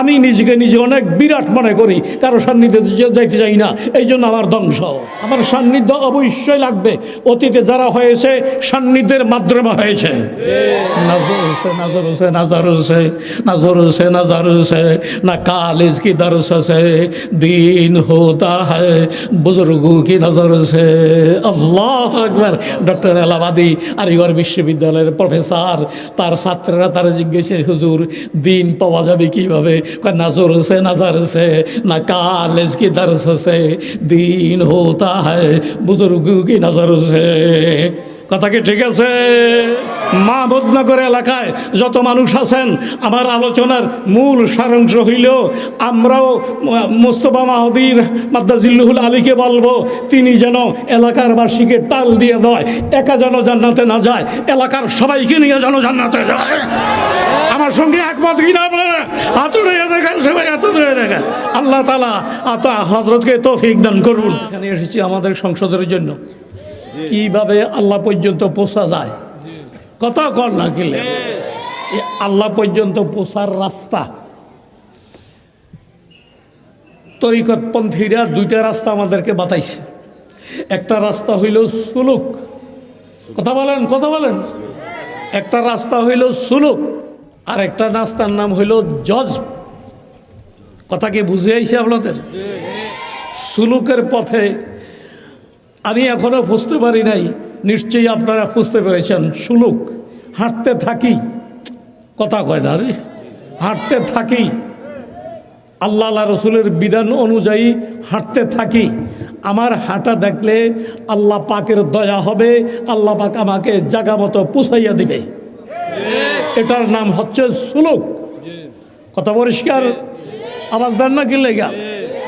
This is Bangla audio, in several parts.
আমি নিজেকে নিজে অনেক বিরাট মনে করি, কারও সান্নিধ্যে যাইতে চাই না, এই জন্য আমার ধ্বংস। আমার সান্নিধ্য অবশ্যই লাগবে। অতীতে যারা হয়েছে, সান্নিধ্যের মাধ্যমে হয়েছে। নাজর হোসে নাজর হোসে নাজর হোসে নাজর হোসে না কি দিন হোতা হয়, বুজুর্গ কি নজর সে আল্লাহ একবার ডক্টর এলাহাবাদী আরিগড় বিশ্ববিদ্যালয়ের প্রফেসর, তার ছাত্ররা তারা জিজ্ঞেসের হুজুর, দিন পাওয়া যাবে কি भावे का नज़र से नज़र से, न कालेज की दर्श से, दीन होता है बुज़ुर्ग की नज़र से। কথা কি ঠিক আছে? মাহমুদনগর এলাকায় যত মানুষ আছেন, আমার আলোচনার মূল সারাংশ হইল আমরাও মোস্তফা মাহদির মাদ্দাজিল্লুহুল আলীকে বলব, তিনি যেন এলাকার বাসীকে টাল দিয়ে দেয়, একা যেন জান্নাতে না যায়, এলাকার সবাইকে নিয়ে যেন জান্নাতে যায়। আমার সঙ্গে একমত কিনা আপনারা হাত উড়ে দেখেন সবাই, হাত উড়ে দেখেন। আল্লাহ তালা আতা হজরতকে তৌফিক দান করুন। এখানে এসেছি আমাদের সংসদের জন্য। কীভাবে আল্লাহ পর্যন্ত পৌঁছা যায়? কথা কর না কিলে আল্লাহ পর্যন্ত পৌঁছার রাস্তা। তরিকতপন্থীরা দুইটা রাস্তা আমাদেরকে বাতাইছে। একটা রাস্তা হইল সুলুক। কথা বলেন কথা বলেন। একটা রাস্তা হইল সুলুক। আর একটা রাস্তার নাম হইল জজ কথা কি বুঝে আইছে আপনাদের? সুলুকের পথে আমি এখনও বুঝতে পারি নাই। নিশ্চয়ই আপনারা বুঝতে পেরেছেন। সুলুক হাঁটতে থাকি। কথা কয় না হাঁটতে থাকি। আল্লাহ আল্লাহ রসুলের বিধান অনুযায়ী হাঁটতে থাকি। আমার হাঁটা দেখলে আল্লাহ পাকের দয়া হবে, আল্লাহ পাক আমাকে জাগা মতো পুষাইয়া দিবে। এটার নাম হচ্ছে সুলুক। কথা পরিষ্কার? আওয়াজ দেন না কি লেগা?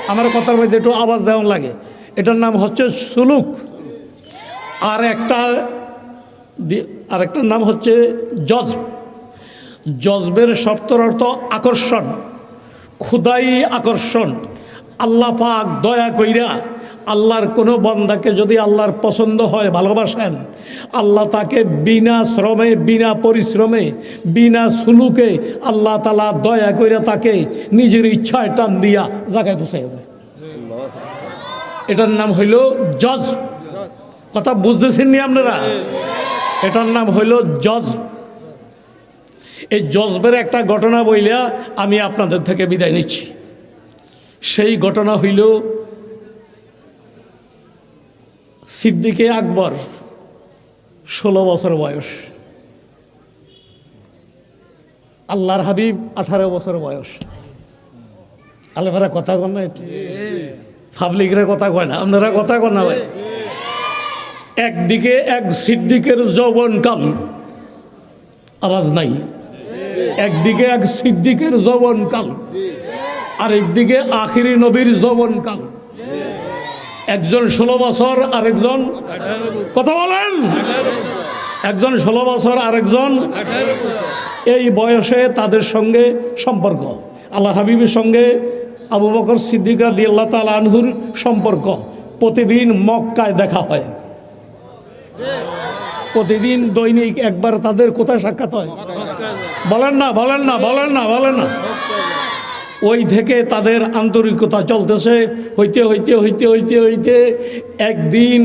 আমার কথার মধ্যে একটু আওয়াজ দেওয়া লাগে। এটার নাম হচ্ছে সুলুক। আর একটা আর নাম হচ্ছে জজব। জজবের শব্দর অর্থ আকর্ষণ, ক্ষুদাই আকর্ষণ। আল্লাহ পাক দয়া কইরা আল্লাহর কোনো বন্দাকে যদি আল্লাহর পছন্দ হয়, ভালোবাসেন, আল্লাহ তাকে বিনা শ্রমে, বিনা পরিশ্রমে, বিনা সুলুকে আল্লাহ তালা দয়া কইরা তাকে নিজের ইচ্ছায় টান দিয়া জায়গায় বসাই দেয় এটার নাম হইল জজ। কথা বুঝতেছেন নি আপনারা? এটার নাম হইল জজ। এই জজবের একটা ঘটনা বইলা আমি আপনাদের থেকে বিদায় নিচ্ছি। সেই ঘটনা হইল সিদ্দিকে আকবর, ষোলো বছর বয়স। আল্লাহর হাবিব আঠারো বছর বয়স। আলেমারা কথা কন পাবলিকরা কথা কয় না, আপনারা কথা কন না ভাই। একদিকে এক সিদ্দিকের যৌবন কাল, আওয়াজ নাই। একদিকে এক সিদ্দিকের যৌবন কাল আর একদিকে আখিরি নবীর যৌবন কাল। একজন ষোলো বছর, আরেকজন কথা বলেন। একজন ষোলো বছর, আরেকজন এই বয়সে তাদের সঙ্গে সম্পর্ক। আল্লাহ হাবিবের সঙ্গে আবু বকর সিদ্দিক রাদি আল্লাহ তালা আনহুর সম্পর্ক। প্রতিদিন মক্কায় দেখা হয়। প্রতিদিন দৈনিক একবার তাদের কোথায় সাক্ষাৎ হয়? বলেন না বলেন না বলেন না বলেন না। ওই থেকে তাদের আন্তরিকতা চলতেছে। হইতে হইতে হইতে হইতে হইতে একদিন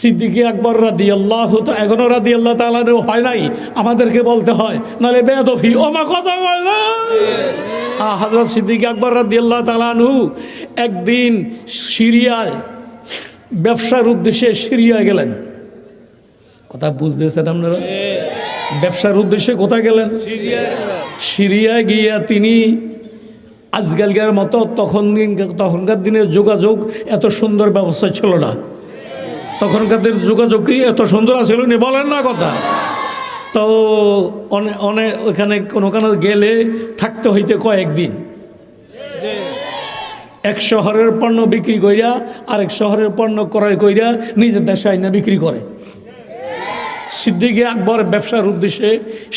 সিদ্দিকি আকবর রাদি আল্লাহ এখনও রাদি আল্লাহ তালানো হয় নাই। আমাদেরকে বলতে হয় নাহলে বেদফি ও মা, কথা বল হাজরত সিদ্দিকি আকবর রাদি আল্লাহ তালানহু একদিন সিরিয়ায়, ব্যবসার উদ্দেশ্যে সিরিয়ায় গেলেন। কথা বুঝতেছেন আপনারা? ব্যবসার উদ্দেশ্যে কোথায় গেলেন? সিরিয়ায় গিয়া তিনি আজকালকার মতো তখন দিন, তখনকার দিনে যোগাযোগ এত সুন্দর ব্যবস্থা ছিল না। তখনকার যোগাযোগ কি এত সুন্দর আছিল নি বলেন না কথা। তো অনেক অনেক ওখানে কোনো কোনো গেলে থাকতে হইতে কয়েকদিন। এক শহরের পণ্য বিক্রি কইরা, আরেক শহরের পণ্য ক্রয় কইরা নিজের দেশে আইনা বিক্রি করে। সিদ্দিকে আকবর ব্যবসার উদ্দেশ্যে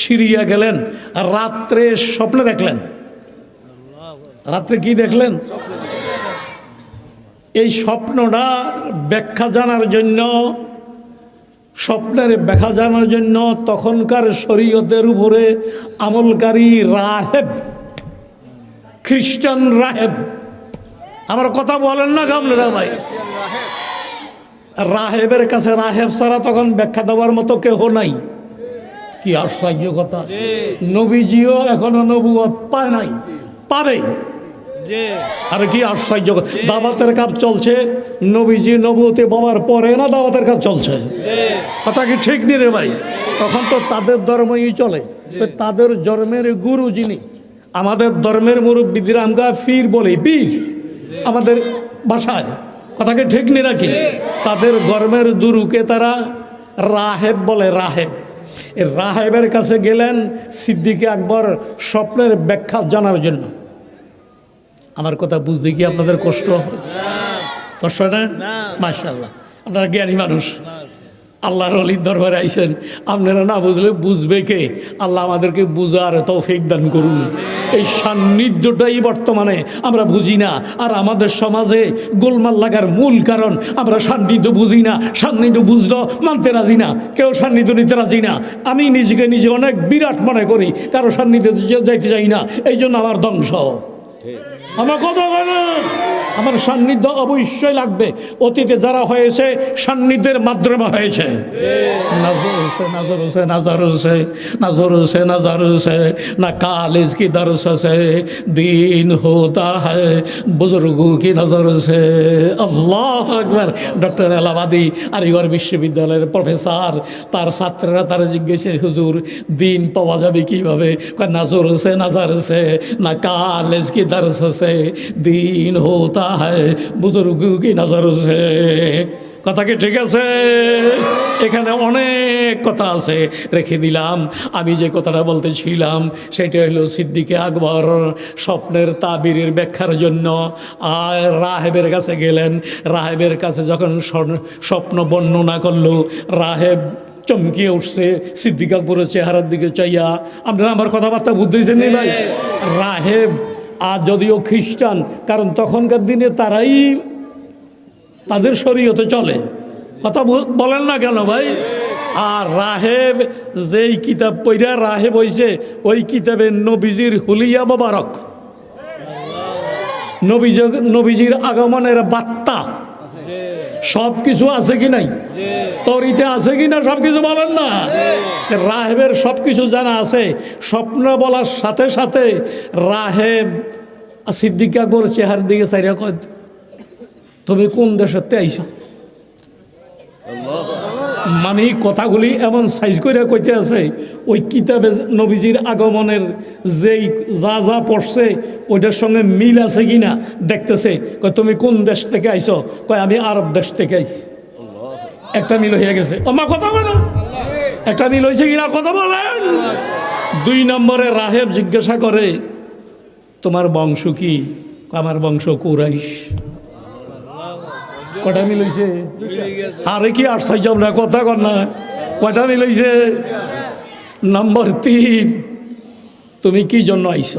সিরিয়া গেলেন, আর রাত্রে স্বপ্নে দেখলেন। রাত্রে কি দেখলেন? এই স্বপ্নটা ব্যাখ্যা জানার জন্য স্বপ্নের ব্যাখ্যা জানার জন্য তখনকার শরীয়তের উপরে আমলকারী রাহেব খ্রিস্টান রাহেব। আমার কথা বলেন না গামলেরা ভাই। রাহেবের কাছে রাহেব ছাড়া তখন ব্যাখ্যা দেওয়ার মতো কেহ নাই। কি আশ্চর্য কথা। নবীজিও এখনও নবুয়ত পায় নাই। পাবে। আর কি আশ্চর্য। দাওয়াতের কাজ চলছে। নবীজি নবুতে পাওয়ার পরে না দাওয়াতের কাজ চলছে? কথা কি ঠিক নি রে ভাই? তখন তো তাদের ধর্মই চলে। তাদের ধর্মের গুরু যিনি আমাদের ধর্মের মুরব্বীদের আমরা ফির বলি বীর আমাদের ভাষায় কথাকে ঠিক নি নাকি? তাদের ধর্মের দুরুকে তারা রাহেব বলে রাহেব। রাহেবের কাছে গেলেন সিদ্দিকে আকবর স্বপ্নের ব্যাখ্যা জানার জন্য। আমার কথা বুঝতে কি আপনাদের কষ্ট হয়? কষ্ট না। মাশাল্লাহ আপনারা জ্ঞানী মানুষ। আল্লাহর অলির দরবারে আইসেন। আপনারা না বুঝলে বুঝবে কে? আল্লাহ আমাদেরকে বুঝার তৌফিক দান করুন। এই সান্নিধ্যটাই বর্তমানে আমরা বুঝি না। আর আমাদের সমাজে গোলমাল লাগার মূল কারণ আমরা সান্নিধ্য বুঝি না। সান্নিধ্য বুঝলো মানতে রাজি না। কেউ সান্নিধ্য নিতে রাজি না। আমি নিজেকে নিজে অনেক বিরাট মনে করি। কারও সান্নিধ্যে যাইতে চাই না। এই জন্য আমার ধ্বংস। আমার কথা বলে না। আমার সান্নিধ্য অবশ্যই লাগবে। অতীতে যারা হয়েছে, সান্নিধ্যের মাধ্যমে হয়েছে। নাজর হোসে নাজর হোসে নাজর হোসে নাজর হোসে না কালেজ কি দর্শ দিন হোতা হয়, বুজুর্গ কি নজর সে আল্লাহ একবার ডক্টর এলাহাবাদি আরিগর বিশ্ববিদ্যালয়ের প্রফেসর, তার ছাত্ররা তারা জিজ্ঞেসে, হুজুর, দিন পাওয়া যাবে কীভাবে? নাজর হোসে, নাজার সে না কালেজ কি দর্শ সে দিন হোতা যায় বুজুর্গি নাজার আছে কথা কি ঠিক আছে? এখানে অনেক কথা আছে রেখে দিলাম। আমি যে কথাটা বলতেছিলাম সেটা হলো সিদ্দিকে আকবর স্বপ্নের তাবিরের ব্যাখ্যার জন্য। আর রাহেবের কাছে গেলেন। রাহেবের কাছে যখন স্বপ্ন বর্ণনা করল রাহেব চমকিয়ে উঠছে সিদ্দিক আকবরের চেহারার দিকে চাইয়া। আপনারা আমার কথাবার্তা বুঝতেছেন ভাই? হ্যাঁ। রাহেব আর যদিও খ্রিস্টান, কারণ তখনকার দিনে তারাই তাদের শরীয়তে চলে। কথা বলেন না কেন ভাই? আর রাহেব, যেই কিতাব পইরা রাহেব হইছে, ওই কিতাবে নবীজির হুলিয়া মোবারক। নবীজ, নবীজির আগমনের বার্তা সব কিছু আছে কি নাই? তরিতে আছে কি না সব কিছু বলেন না? রাহেবের সব কিছু জানা আছে। স্বপ্ন বলার সাথে সাথে রাহেব সিদ্দিকা আকবর চেহার দিকে চাইরা কয় তুমি কোন দেশের আইছ? মানে কথাগুলি এমন সাইজ করে কইতে আছে, ওই কিতাবে নবীজির আগমনের যেই যা যা পড়ছে, ওইটার সঙ্গে মিল আছে কিনা দেখতেছে। কয়, তুমি কোন দেশ থেকে আইছো? কয়, আমি আরব দেশ থেকে আইছি। একটা মিল হয়ে গেছে। ও মা কথা বলো। একটা মিল হয়েছে কিনা কথা বলেন। দুই নম্বরে রাহেব জিজ্ঞাসা করে, তোমার বংশ কি? আমার বংশ কুরাইশ। কটা মিল হয়েছে আরে কি আশ্চর্য, আমরা কথা কর না। কটা মিল হয়েছে নম্বর তিন। তুমি কি জন্য আইস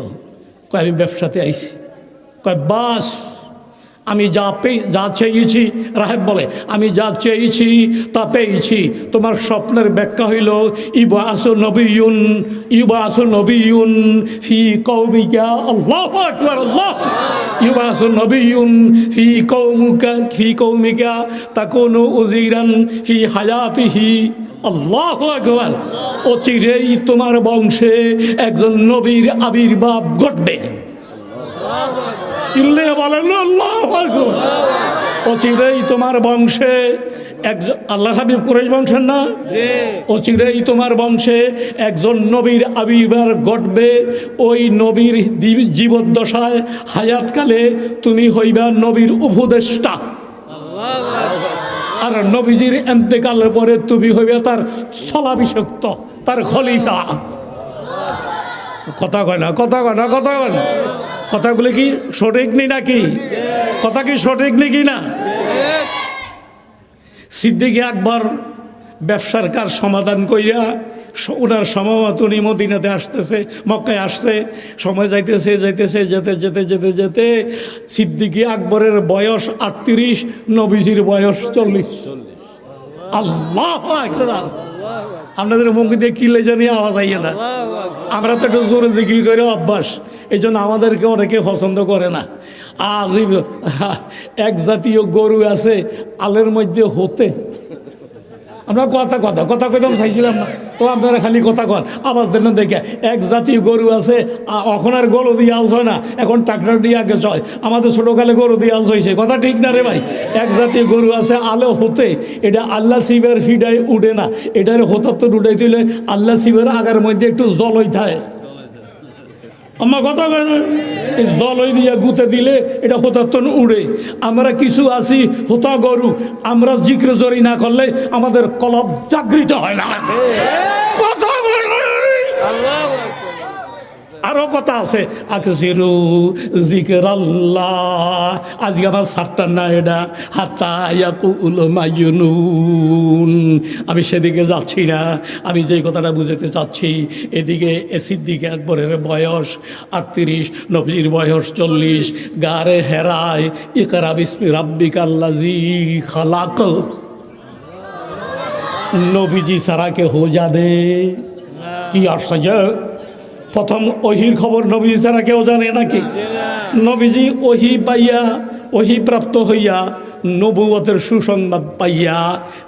কয়, আমি ব্যবসাতে আইসি কয়, বাস। আমি যা পেয়ে, যা চেয়েছি, রাহেব বলে, আমি যা চেয়েছি তা পেয়েছি। তোমার স্বপ্নের ব্যাখ্যা হইল ইবা আসো নবীন ইবা আসো নবীন ফি কৌমিকা আল্লাহ আকবার, আল্লাহ! ইবা আসো নবীন ফি কৌমুকা ফি কৌমিকা তাকুনু উজিরান ফি হায়াতিহি, আল্লাহ আকবার! অচিরেই তোমার বংশে একজন নবীর আবির্ভাব ঘটবে। চিল্লে বলেন আল্লাহ অচিরেই তোমার বংশে একজন আল্লাহ হাবিব কুরেশ বংশের না? অচিরেই তোমার বংশে একজন নবীর আবির্ভাব ঘটবে। ওই নবীর জীবদ্দশায় হায়াতকালে তুমি হইবা নবীর উপদেষ্টা। আর নবীজির এন্তেকালের পরে তুমি হইবে তার স্থলাভিষক্ত তার খলিফা। কথা কয় না কথা কয় না কথা কয় না। কথাগুলি কি সঠিক নি নাকি? কথা কি সঠিক নাকি না? সিদ্দিকে আকবর ব্যবসার কার সমাধান কইরা ওনার সমামত উনি মদিনাতে আসতেছে, মক্কায় আসছে, সময় যাইতেছে যাইতেছে, যেতে যেতে যেতে যেতে সিদ্দিকি আকবরের বয়স আটত্রিশ, নবীজির বয়স চল্লিশ। আল্লাহ। আপনাদের মুখ দিয়ে কিলে জানি আওয়াজ আইয়ে না? আমরা তো একটু জোরে জিকির করে, অভ্যাস। এই জন্য আমাদেরকে অনেকে পছন্দ করে না। আজীব এক জাতীয় গরু আছে, আলের মধ্যে হতে। আমরা কথা কথা কথা কইতাম চাইছিলাম না। তো আপনারা খালি কথা কন, আওয়াজ দেন দেখে। এক জাতীয় গরু আছে এখন আর গরু দিয়ে আলস হয় না। এখন ট্রাক্টর দিয়ে আগে চয়। আমাদের ছোটোকালে গরু দিয়ে আলস হয়েছে। কথা ঠিক না রে ভাই? এক জাতীয় গরু আছে, আলো হতে। এটা আল্লাহ শিবের ফিডায় উঠে না। এটার হতাত্তর উঠে তুলে আল্লাহ শিবের আগার মধ্যে একটু জল থাকে আমার কথা কয় না? এই জল ওই দিয়ে গুতে দিলে এটা হোতাত্তন উড়ে। আমরা কিছু আছি হোতা গরু। আমরা জিক্র জরি না করলে আমাদের কলব জাগৃত হয় না। কথা আরও কথা আছে। আকসিরু জিকর আল্লাহ আজকে আমার সাতটার না এটা। মাইনুন আমি সেদিকে যাচ্ছি না, আমি যেই কথাটা বুঝাতে চাচ্ছি, এদিকে এসির দিকে একবারের বয়স আটত্রিশ, নবজির বয়স চল্লিশ, গারে হেরায়, ইকরা বিসমি রাব্বিক আল্লাজি খালাক। নবীজি সারাকে হো জানে কি আশ্চর্য। প্রথম ওহির খবর নবীজি ছাড়া কেউ জানে নাকি? নবীজি ওহি পাইয়া ওহি প্রাপ্ত হইয়া নবুয়তের সুসংবাদ পাইয়া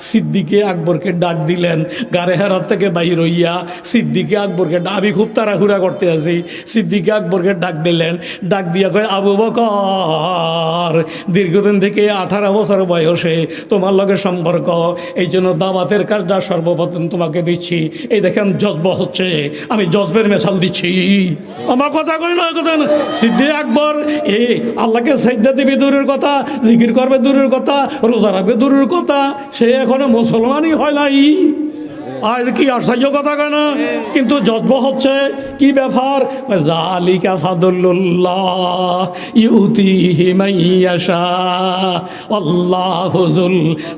সিদ্দিকে আকবরকে ডাক দিলেন, গারে হেরাত থেকে বাইর হইয়া সিদ্দিকে আকবরকে আমি খুব তাড়াহুড়া করতে আছি। সিদ্দিকে আকবরকে ডাক দিলেন, ডাক দিয়া কয়, আবু বকর, দীর্ঘদিন থেকে আঠারো বছর বয়সে তোমার লগে সম্পর্ক, এই জন্য দাওয়াতের কাজটা সর্বপ্রথম তোমাকে দিচ্ছি। এই দেখেন জজব হচ্ছে, আমি জজবের মেশাল দিচ্ছি। আমার কথা কই না কথা না সিদ্ধি আকবর, এ, আল্লাহকে সাইদা দেবী, দূরের কথা, জিকির করবে দূরের কথা, রোজা রাখবে দূরের কথা, সে এখনও মুসলমানই হয় নাই। আজ কি আশ্চর্য কথা কেন? কিন্তু যজ্ব হচ্ছে, কি ব্যাপার? জালিকা ফাদুল্লাহ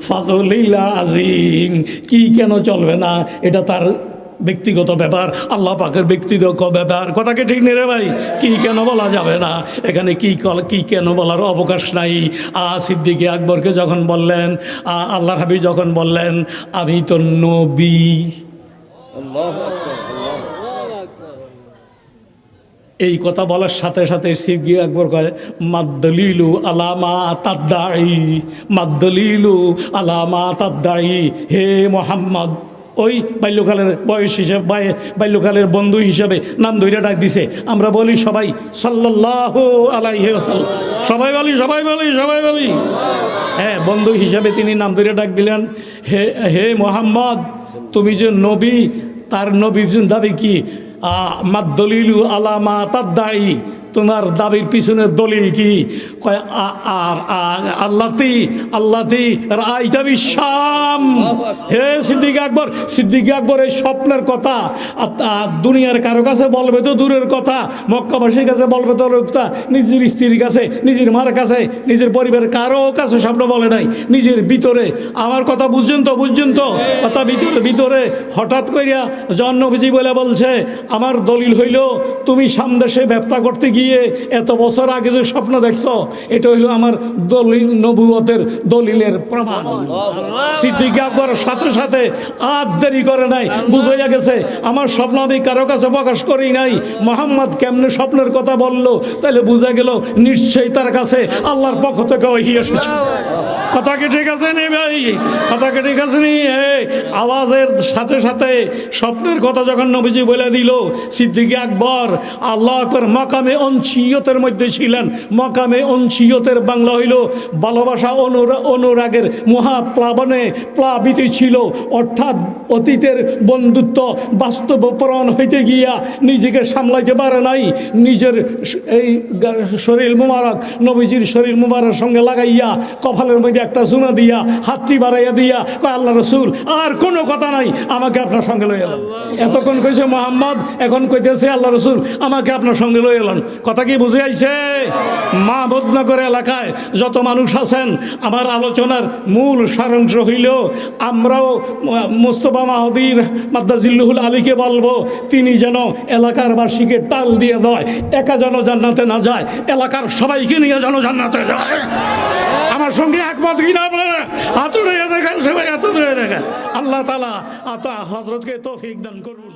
ফাদুলিল আজিম। কি কেন চলবে না? এটা তার ব্যক্তিগত ব্যাপার, আল্লাহ পাকের ব্যক্তিগত ব্যাপার। কথাকে ঠিক নেই রে ভাই? কি কেন বলা যাবে না? এখানে কি কল- কি কেন বলার অবকাশ নাই। আ, সিদ্দিকে আকবরকে যখন বললেন, আ আল্লাহ হাবি যখন বললেন, আমি তো নবী। এই কথা বলার সাথে সাথে সিদ্দি আকবর কয়, মাদ্দলিলু আলামা তাদ্দাই মাদ্দলিলু আলামা তাদ্দাই হে মোহাম্মদ ওই বাল্যকালের বয়স হিসেবে বাল্যকালের বন্ধু হিসেবে নাম ধরে ডাক দিছে। আমরা বলি সবাই সাল্লাহ আলাইহি ওয়াসাল্লাম। সবাই বলি সবাই বলি সবাই বলি। হ্যাঁ বন্ধু হিসাবে তিনি নাম ধরে ডাক দিলেন, হে হে মোহাম্মদ, তুমি যে নবী, তার নবীর দাবি কি? মাদ্দলিলু আলামা তার দাড়ি তোমার দাবির পিছনে দলিল কি? আর, আ- আল্লাতি আল্লাতি রাইতা বিশ্বাম হে সিদ্দিক আকবর সিদ্দিক আকবর এই স্বপ্নের কথা দুনিয়ার কারও কাছে বলবে তো দূরের কথা, মক্কাবাসীর কাছে বলবে তো কথা নিজের স্ত্রীর কাছে, নিজের মার কাছে, নিজের পরিবারের কারও কাছে স্বপ্ন বলে নাই, নিজের ভিতরে। আমার কথা বুঝছেন তো বুঝছেন তো? কথা ভিতরে ভিতরে। হঠাৎ করিয়া জন্মবিজি বলে বলছে, আমার দলিল হইল, তুমি সামদেশে ব্যবসা করতে গিয়ে এত বছর আগে যে স্বপ্ন দেখছ, এটা হইল আমার দলিল, নবুয়তের দলিলের প্রমাণ। সিদ্দিক আকবর সাথে সাথে আর দেরি করে নাই। বুঝাইয়া গেছে, আমার স্বপ্ন আমি কারও কাছে প্রকাশ করি নাই। মোহাম্মদ কেমনে স্বপ্নের কথা বলল? তাহলে বুঝা গেল, নিশ্চয়ই তার কাছে আল্লাহর পক্ষ থেকে ওই এসেছে। কথা কি ঠিক আছে নি ভাই? কথা কি ঠিক আছে নি? আওয়াজের সাথে সাথে স্বপ্নের কথা যখন নবীজি বলে দিল, সিদ্দিকে আকবর, আল্লাহ আকবর মকামে অনসিয়তের মধ্যে ছিলেন। মকামে অনসিয়তের বাংলা হইল, ভালোবাসা অনুরা, অনুরাগের মহাপ্লাবনে প্লাবিত ছিল। অর্থাৎ অতীতের বন্ধুত্ব বাস্তবপরণ হইতে গিয়া নিজেকে সামলাইতে পারে নাই। নিজের এই শরীর মুবারক, নবীজির শরীর মুবারক সঙ্গে লাগাইয়া কপালের মধ্যে একটা জুনা দিয়া, হাতটি বাড়াইয়া দিয়া আল্লাহ রসুল, আর কোনো কথা নাই, আমাকে আপনার সঙ্গে লই এলাম এতক্ষণ কইছে, মোহাম্মদ, এখন কইতেছে, আল্লাহ রসুল, আমাকে আপনার সঙ্গে লই এলাম কথা কি বুঝে আইছে? মা বদনগর এলাকায় যত মানুষ আছেন, আমার আলোচনার মূল সারাংশ হইল আমরাও মোস্তফা মাহদির মাদ্দাজিল্লুহুল আলীকে বলব, তিনি যেন এলাকার বাসীকে টাল দিয়ে দেয়, একা যেন জান্নাতে না যায়, এলাকার সবাইকে নিয়ে যেন জান্নাতে যায়। আমার সঙ্গে একমত কিনা আপনারা হাত উড়ে দেখেন সবাই, হাত উড়ে দেখেন। আল্লাহ তালা আতা হজরতকে তৌফিক দান করুন।